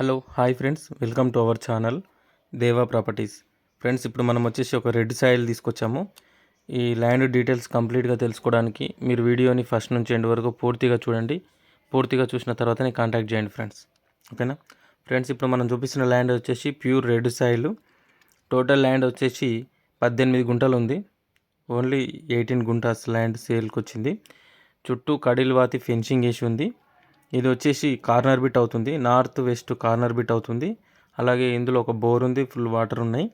Hello hi friends. Welcome to our channel Deva properties. Friends ఇప్పుడు మనం వచ్చేసి ఒక రెడ్ సాయిల్ తీసుకొచ్చాము. ఈ ల్యాండ్ డీటెయిల్స్ కంప్లీట్గా తెలుసుకోవడానికి మీరు వీడియోని ఫస్ట్ నుంచి ఎండ్ వరకు పూర్తిగా చూడండి. పూర్తిగా చూసిన తర్వాతనే కాంటాక్ట్ చేయండి ఫ్రెండ్స్. ఓకేనా? ఫ్రెండ్స్ ఇప్పుడు మనం చూపిస్తున్న ల్యాండ్ వచ్చేసి pure red soil. Total land వచ్చేసి పద్దెనిమిది గుంటలు ఉంది. ఓన్లీ ఎయిటీన్ గుంటాస్ ల్యాండ్ సేల్కి వచ్చింది. చుట్టూ కడిల్ వాతి ఫెన్సింగ్ వేసి ఉంది. ఇది వచ్చేసి కార్నర్ బిట్ అవుతుంది. నార్త్ వెస్ట్ కార్నర్ బిట్ అవుతుంది. అలాగే ఇందులో ఒక బోర్ ఉంది ఫుల్ వాటర్ ఉన్నాయి.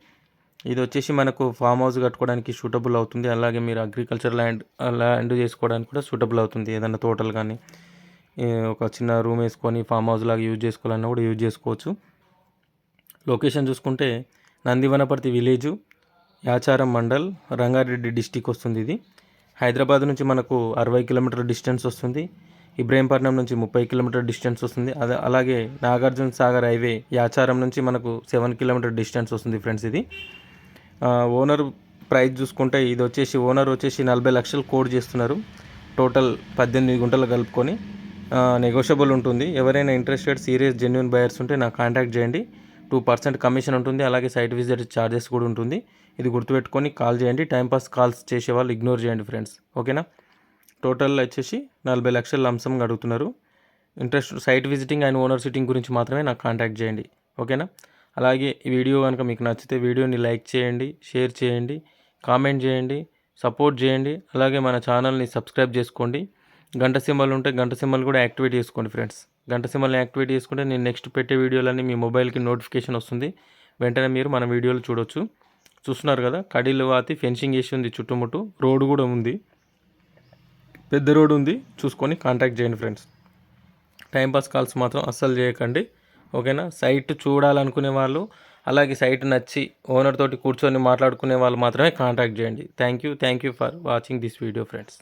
ఇది వచ్చేసి మనకు ఫామ్ హౌస్ కట్టుకోవడానికి సూటబుల్ అవుతుంది. అలాగే మీరు అగ్రికల్చర్ ల్యాండ్ ల్యాండ్ చేసుకోవడానికి కూడా సూటబుల్ అవుతుంది. ఏదైనా తోటలు కానీ ఒక చిన్న రూమ్ వేసుకొని ఫామ్ హౌస్ లాగా యూజ్ చేసుకోవాలన్నా కూడా యూజ్ చేసుకోవచ్చు. లొకేషన్ చూసుకుంటే నందివనపర్తి విలేజు యాచారం మండల్ రంగారెడ్డి డిస్టిక్ వస్తుంది ఇది. హైదరాబాద్ నుంచి మనకు అరవై కిలోమీటర్ డిస్టెన్స్ వస్తుంది. ఇబ్రహీంపట్నం నుంచి ముప్పై కిలోమీటర్ డిస్టెన్స్ వస్తుంది. అదే అలాగే నాగార్జున సాగర్ హైవే యాచారం నుంచి మనకు సెవెన్ కిలోమీటర్ డిస్టెన్స్ వస్తుంది ఫ్రెండ్స్ ఇది. ఓనర్ ప్రైస్ చూసుకుంటే ఇది వచ్చేసి ఓనర్ వచ్చేసి నలభై లక్షలు కోడ్ చేస్తున్నారు. టోటల్ పద్దెనిమిది గుంటలు కలుపుకొని నెగోషియబుల్ ఉంటుంది. ఎవరైనా ఇంట్రెస్టెడ్ సీరియస్ జెన్యున్ బయర్స్ ఉంటే నాకు కాంటాక్ట్ చేయండి. టూ పర్సెంట్ కమిషన్ ఉంటుంది. అలాగే సైట్ విజిట్ ఛార్జెస్ కూడా ఉంటుంది. ఇది గుర్తుపెట్టుకొని కాల్ చేయండి. టైంపాస్ కాల్స్ చేసే వాళ్ళు ఇగ్నోర్ చేయండి ఫ్రెండ్స్. ఓకేనా? టోటల్ వచ్చేసి నలభై లక్షల లంసంగా అడుగుతున్నారు. Interest site visiting and owner sitting గురించి మాత్రమే నాకు కాంటాక్ట్ చేయండి. ఓకేనా? అలాగే ఈ వీడియో కనుక మీకు నచ్చితే వీడియోని లైక్ చేయండి షేర్ చేయండి కామెంట్ చేయండి సపోర్ట్ చేయండి అలాగే మన ఛానల్ని సబ్స్క్రైబ్ చేసుకోండి. గంట సింబల్ ఉంటే గంట సింబల్ కూడా యాక్టివేట్ చేసుకోండి ఫ్రెండ్స్. గంట సింబల్ని యాక్టివేట్ చేసుకుంటే నేను నెక్స్ట్ పెట్టే వీడియోలన్నీ మీ మొబైల్కి నోటిఫికేషన్ వస్తుంది. వెంటనే మీరు మన వీడియోలు చూడొచ్చు. చూస్తున్నారు కదా కడీలు వాతి ఫెన్సింగ్ వేసి ఉంది చుట్టుముట్టు రోడ్డు కూడా ఉంది. పెద్ద రోడ్ ఉంది చూసుకొని కాంటాక్ట్ చేయండి ఫ్రెండ్స్ టైంపాస్ కాల్స్ మాత్రం అస్సలు చేయకండి ఓకేనా? సైట్ చూడాలనుకునే వాళ్ళు అలాగే సైట్ నచ్చి ఓనర్ తోటి కూర్చొని మాట్లాడుకునే వాళ్ళు మాత్రమే కాంటాక్ట్ చేయండి. Thank you thank you for watching this video friends